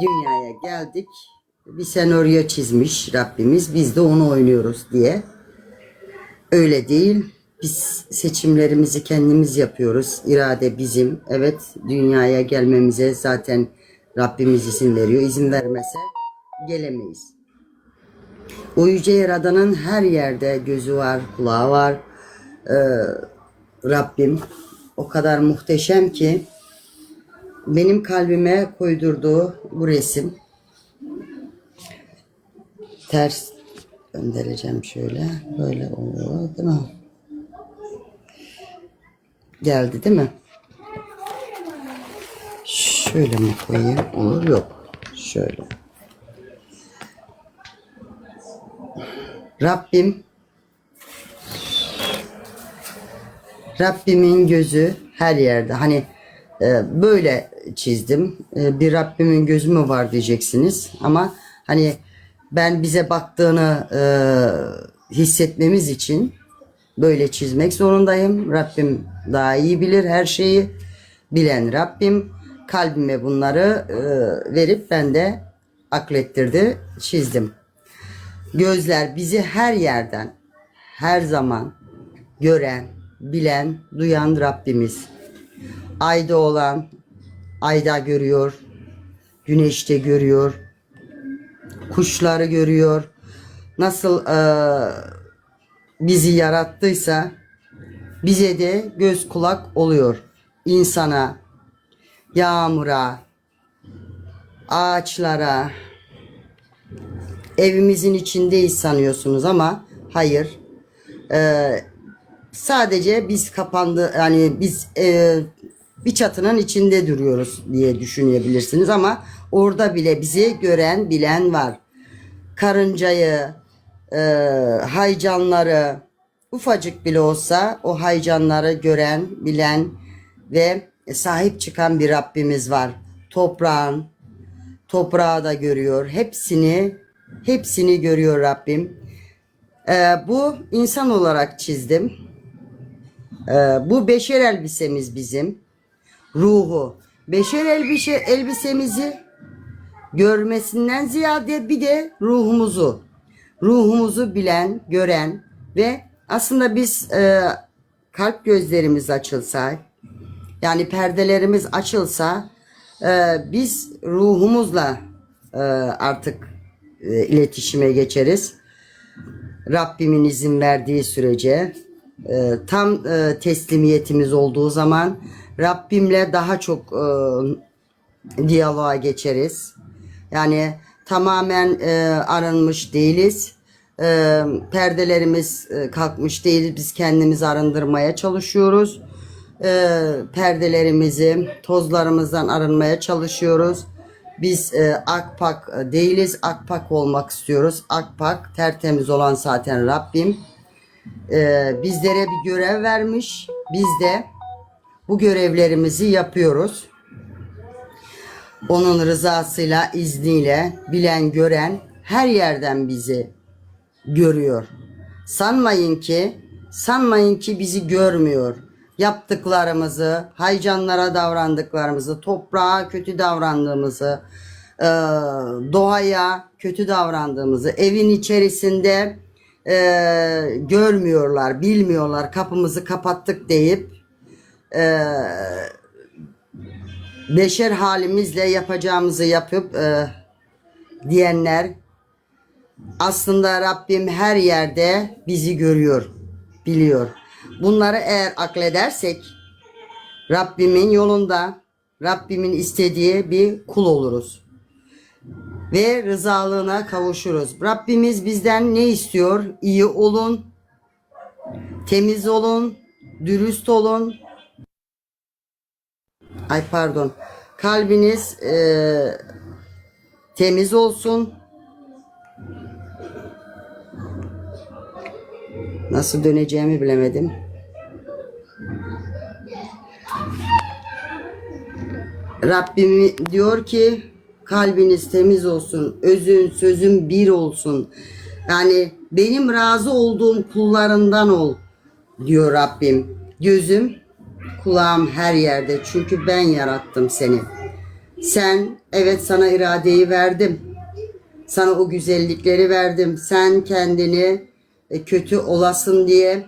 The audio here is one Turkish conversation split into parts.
dünyaya geldik. Bir senaryo çizmiş Rabbimiz. Biz de onu oynuyoruz diye. Öyle değil. Biz seçimlerimizi kendimiz yapıyoruz. İrade bizim. Evet dünyaya gelmemize zaten Rabbimiz izin veriyor. İzin vermese gelemeyiz. O yüce yaradanın her yerde gözü var, kulağı var. Ee, Rabbim o kadar muhteşem ki benim kalbime koydurduğu bu resim ters göndereceğim şöyle böyle oluyor değil mi? Geldi değil mi? Şöyle mi koyayım? Olur yok. Şöyle. Rabbim Rabbimin gözü her yerde. Hani e, böyle çizdim. E, bir Rabbimin gözü mü var diyeceksiniz. Ama hani ben bize baktığını e, hissetmemiz için böyle çizmek zorundayım. Rabbim daha iyi bilir her şeyi. Bilen Rabbim kalbime bunları e, verip ben de aklettirdi, çizdim. Gözler bizi her yerden, her zaman gören, bilen, duyan Rabbimiz. Ayda olan ayda görüyor, güneşte görüyor, kuşları görüyor. Nasıl eee, bizi yarattıysa bize de göz kulak oluyor. İnsana, yağmura, ağaçlara, evimizin içindeyiz sanıyorsunuz ama hayır. Ee, sadece biz kapandı yani biz e, bir çatının içinde duruyoruz diye düşünebilirsiniz ama orada bile bizi gören bilen var. Karıncayı, e, haycanları ufacık bile olsa o haycanları gören, bilen ve sahip çıkan bir Rabbimiz var. Toprağın, toprağı da görüyor. Hepsini hepsini görüyor Rabbim. Ee, bu insan olarak çizdim. Ee, bu beşer elbisemiz bizim. Ruhu. Beşer elbise, elbisemizi görmesinden ziyade bir de ruhumuzu. Ruhumuzu bilen, gören ve aslında biz e, kalp gözlerimiz açılsa, yani perdelerimiz açılsa e, biz ruhumuzla e, artık e, iletişime geçeriz. Rabbimin izin verdiği sürece e, tam e, teslimiyetimiz olduğu zaman Rabbimle daha çok e, diyaloğa geçeriz. Yani tamamen e, arınmış değiliz. E, perdelerimiz e, kalkmış değil. Biz kendimizi arındırmaya çalışıyoruz. E, perdelerimizi tozlarımızdan arınmaya çalışıyoruz. Biz e, akpak değiliz. Akpak olmak istiyoruz. Akpak tertemiz olan zaten Rabbim. E, bizlere bir görev vermiş. Biz de bu görevlerimizi yapıyoruz. Onun rızasıyla, izniyle bilen, gören her yerden bizi görüyor. Sanmayın ki, sanmayın ki bizi görmüyor. Yaptıklarımızı, haycanlara davrandıklarımızı, toprağa kötü davrandığımızı, e, doğaya kötü davrandığımızı, evin içerisinde e, görmüyorlar, bilmiyorlar, kapımızı kapattık deyip e, beşer halimizle yapacağımızı yapıp e, diyenler aslında Rabbim her yerde bizi görüyor, biliyor. Bunları eğer akledersek Rabbimin yolunda Rabbimin istediği bir kul oluruz. Ve rızalığına kavuşuruz. Rabbimiz bizden ne istiyor? İyi olun, temiz olun, dürüst olun, Ay pardon. Kalbiniz eee, temiz olsun. Nasıl döneceğimi bilemedim. Rabbim diyor ki kalbiniz temiz olsun, özün, sözün bir olsun. Yani benim razı olduğum kullarından ol diyor Rabbim. Gözüm, kulağım her yerde çünkü ben yarattım seni. Sen evet sana iradeyi verdim. Sana o güzellikleri verdim. Sen kendini e, kötü olasın diye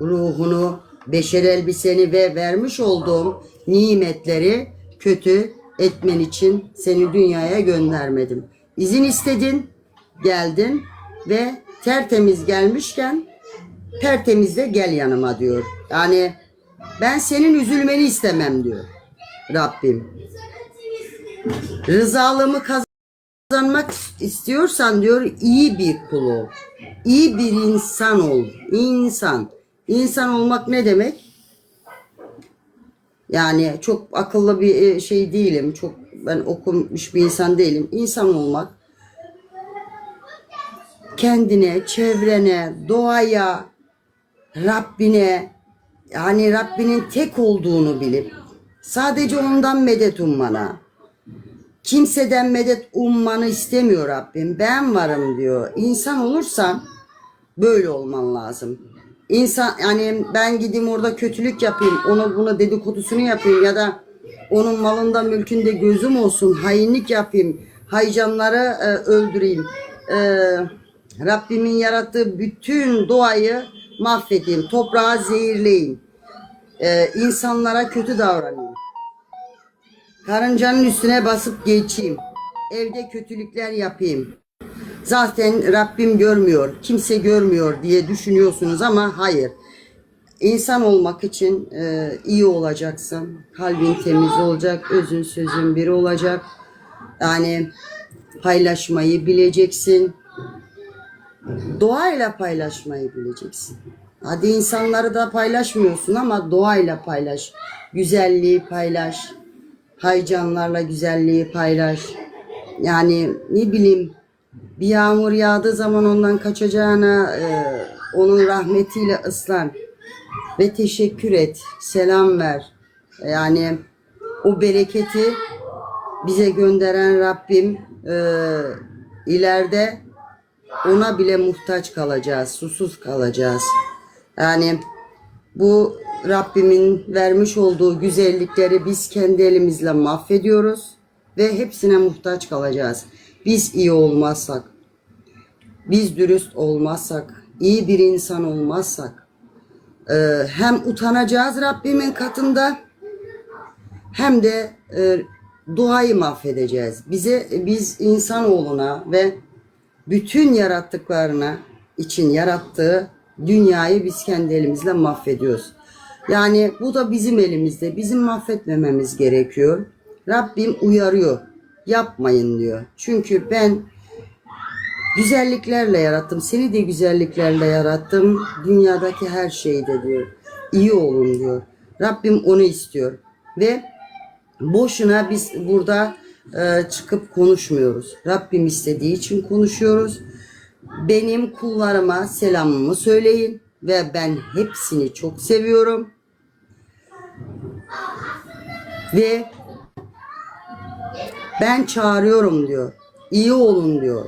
ruhunu, beşer elbiseni ve vermiş olduğum nimetleri kötü etmen için seni dünyaya göndermedim. İzin istedin, geldin ve tertemiz gelmişken tertemiz de gel yanıma diyor. Yani ben senin üzülmeni istemem diyor Rabbim. Rızalığımı kazanmak istiyorsan diyor iyi bir kul ol. İyi bir insan ol. İnsan. İnsan olmak ne demek? Yani çok akıllı bir e, şey değilim. Çok ben okumuş bir insan değilim. İnsan olmak kendine, çevrene, doğaya, Rabbine yani Rabbinin tek olduğunu bilip sadece ondan medet ummana. Kimseden medet ummanı istemiyor Rabbim. Ben varım diyor. İnsan olursan böyle olman lazım. İnsan yani ben gideyim orada kötülük yapayım, ona buna dedikodusunu yapayım ya da onun malında mülkünde gözüm olsun, hainlik yapayım, haycanları e, öldüreyim. E, Rabbimin yarattığı bütün doğayı mahvedeyim, toprağı zehirleyeyim, e, insanlara kötü davranayım. Karıncanın üstüne basıp geçeyim. Evde kötülükler yapayım. Zaten Rabbim görmüyor, kimse görmüyor diye düşünüyorsunuz ama hayır. İnsan olmak için e, iyi olacaksın. Kalbin temiz olacak, özün sözün biri olacak. Yani paylaşmayı bileceksin. Doğayla paylaşmayı bileceksin. Hadi insanları da paylaşmıyorsun ama doğayla paylaş. Güzelliği paylaş. Haycanlarla güzelliği paylaş. Yani ne bileyim bir yağmur yağdığı zaman ondan kaçacağına e, onun rahmetiyle ıslan ve teşekkür et, selam ver. Yani o bereketi bize gönderen Rabbim e, ileride ona bile muhtaç kalacağız, susuz kalacağız. Yani bu Rabbimin vermiş olduğu güzellikleri biz kendi elimizle mahvediyoruz ve hepsine muhtaç kalacağız. Biz iyi olmazsak, biz dürüst olmazsak, iyi bir insan olmazsak e, hem utanacağız Rabbimin katında hem de e, duayı mahvedeceğiz. Bize biz insanoğluna ve bütün yarattıklarına için yarattığı dünyayı biz kendi elimizle mahvediyoruz. Yani bu da bizim elimizde. Bizim mahvetmememiz gerekiyor. Rabbim uyarıyor. Yapmayın diyor. Çünkü ben güzelliklerle yarattım. Seni de güzelliklerle yarattım. Dünyadaki her şeyde diyor. İyi olun diyor. Rabbim onu istiyor. Ve boşuna biz burada e, çıkıp konuşmuyoruz. Rabbim istediği için konuşuyoruz. Benim kullarıma selamımı söyleyin ve ben hepsini çok seviyorum. Ve ben çağırıyorum diyor. İyi olun diyor.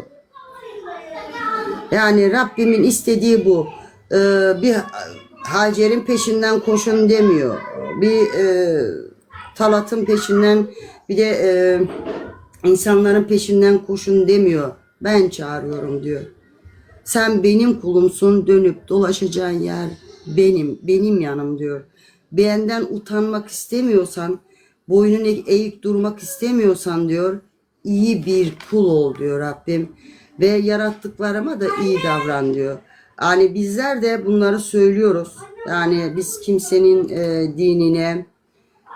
Yani Rabbimin istediği bu. Ee, bir Hacer'in peşinden koşun demiyor. Bir e, Talat'ın peşinden bir de e, insanların peşinden koşun demiyor. Ben çağırıyorum diyor. Sen benim kulumsun dönüp dolaşacağın yer benim, benim yanım diyor. Benden utanmak istemiyorsan, boynunu eğik durmak istemiyorsan diyor, iyi bir kul ol diyor Rabbim. Ve yarattıklarıma da iyi davran diyor. Yani bizler de bunları söylüyoruz. Yani biz kimsenin e, dinine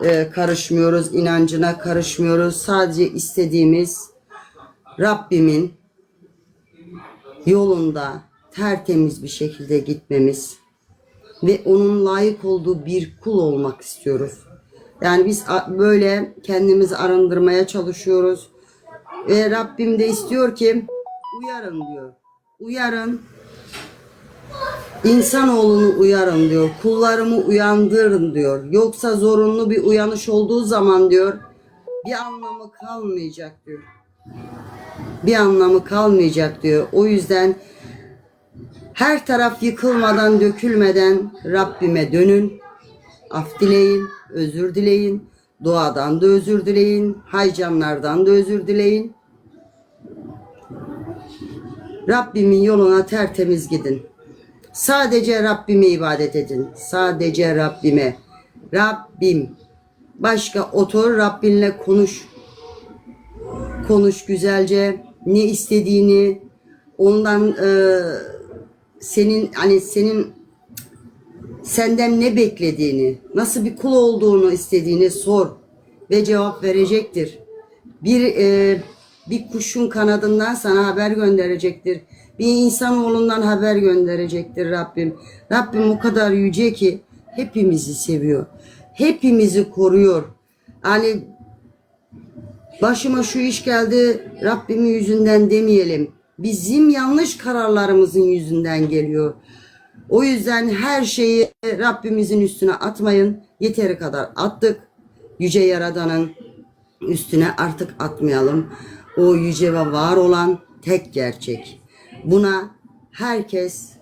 e, karışmıyoruz, inancına karışmıyoruz. Sadece istediğimiz Rabbimin yolunda tertemiz bir şekilde gitmemiz ve onun layık olduğu bir kul olmak istiyoruz. Yani biz böyle kendimizi arındırmaya çalışıyoruz. Ve Rabbim de istiyor ki uyarın diyor. Uyarın. İnsanoğlunu uyarın diyor. Kullarımı uyandırın diyor. Yoksa zorunlu bir uyanış olduğu zaman diyor bir anlamı kalmayacak diyor bir anlamı kalmayacak diyor. O yüzden her taraf yıkılmadan, dökülmeden Rabbime dönün. Af dileyin, özür dileyin, Doğadan da özür dileyin. Haycanlardan da özür dileyin. Rabbimin yoluna tertemiz gidin. Sadece Rabbime ibadet edin. Sadece Rabbime. Rabbim. Başka otur Rabbinle konuş. Konuş güzelce. Ne istediğini ondan e, senin hani senin senden ne beklediğini, nasıl bir kul olduğunu istediğini sor ve cevap verecektir. Bir e, bir kuşun kanadından sana haber gönderecektir. Bir insanoğlundan haber gönderecektir Rabbim. Rabbim o kadar yüce ki hepimizi seviyor. Hepimizi koruyor. Hani başıma şu iş geldi Rabbimin yüzünden demeyelim. Bizim yanlış kararlarımızın yüzünden geliyor. O yüzden her şeyi Rabbimizin üstüne atmayın. Yeteri kadar attık. Yüce Yaradan'ın üstüne artık atmayalım. O yüce ve var olan tek gerçek. Buna herkes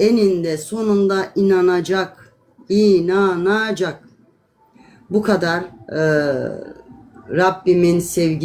eninde sonunda inanacak. İnanacak. Bu kadar eee, Rabbimin sevgisi